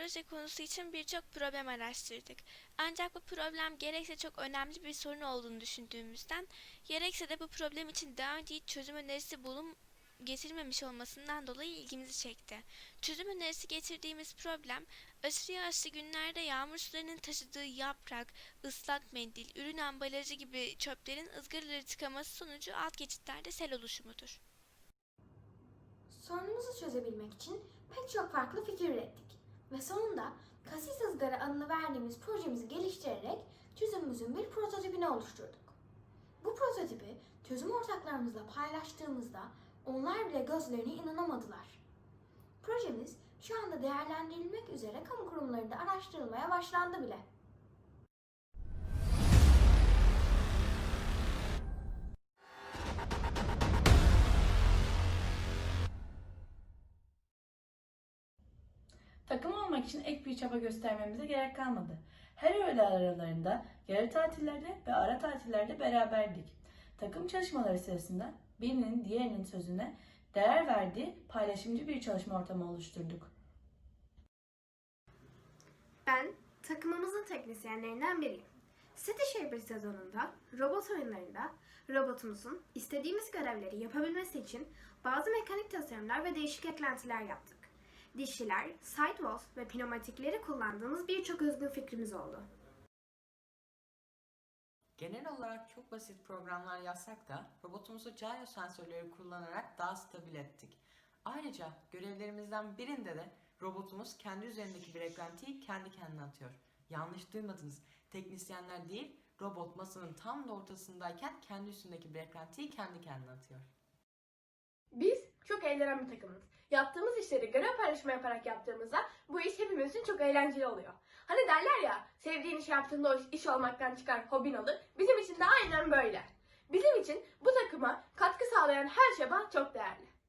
proje konusu için birçok problem araştırdık. Ancak bu problem gerekse çok önemli bir sorun olduğunu düşündüğümüzden, gerekse de bu problem için daha önce hiç çözüm önerisi bulun getirmemiş olmasından dolayı ilgimizi çekti. Çözüm önerisi getirdiğimiz problem, aşırı yağışlı günlerde yağmur sularının taşıdığı yaprak, ıslak mendil, ürün ambalajı gibi çöplerin ızgaraları tıkaması sonucu alt geçitlerde sel oluşumudur. Sorunumuzu çözebilmek için pek çok farklı fikir ürettik. Ve sonunda kasis ızgara adını verdiğimiz projemizi geliştirerek çözümümüzün bir prototipini oluşturduk. Bu prototipi çözüm ortaklarımızla paylaştığımızda onlar bile gözlerine inanamadılar. Projemiz şu anda değerlendirilmek üzere kamu kurumlarında araştırılmaya başlandı bile. Takım olmak için ek bir çaba göstermemize gerek kalmadı. Her öğle aralarında, yarı tatillerde ve ara tatillerde beraberdik. Takım çalışmaları sırasında birinin diğerinin sözüne değer verdiği paylaşımcı bir çalışma ortamı oluşturduk. Ben takımımızın teknisyenlerinden biriyim. City Shaper sezonunda robot oyunlarında robotumuzun istediğimiz görevleri yapabilmesi için bazı mekanik tasarımlar ve değişik eklentiler yaptık. Dişliler, sidewalls ve pneumatikleri kullandığımız birçok özgün fikrimiz oldu. Genel olarak çok basit programlar yazsak da robotumuzu gyro sensörleri kullanarak daha stabil ettik. Ayrıca görevlerimizden birinde de robotumuz kendi üzerindeki bir eklentiyi kendi kendine atıyor. Yanlış duymadınız. Teknisyenler değil, robot masanın tam da ortasındayken kendi üstündeki bir eklentiyi kendi kendine atıyor. Biz çok eğlenen bir takımız. Yaptığımız işleri görev paylaşımı yaparak yaptığımızda bu iş hepimiz çok eğlenceli oluyor. Hani derler ya sevdiğin iş yaptığında o iş, olmaktan çıkar hobin olur. Bizim için de aynen böyle. Bizim için bu takıma katkı sağlayan her çaba çok değerli.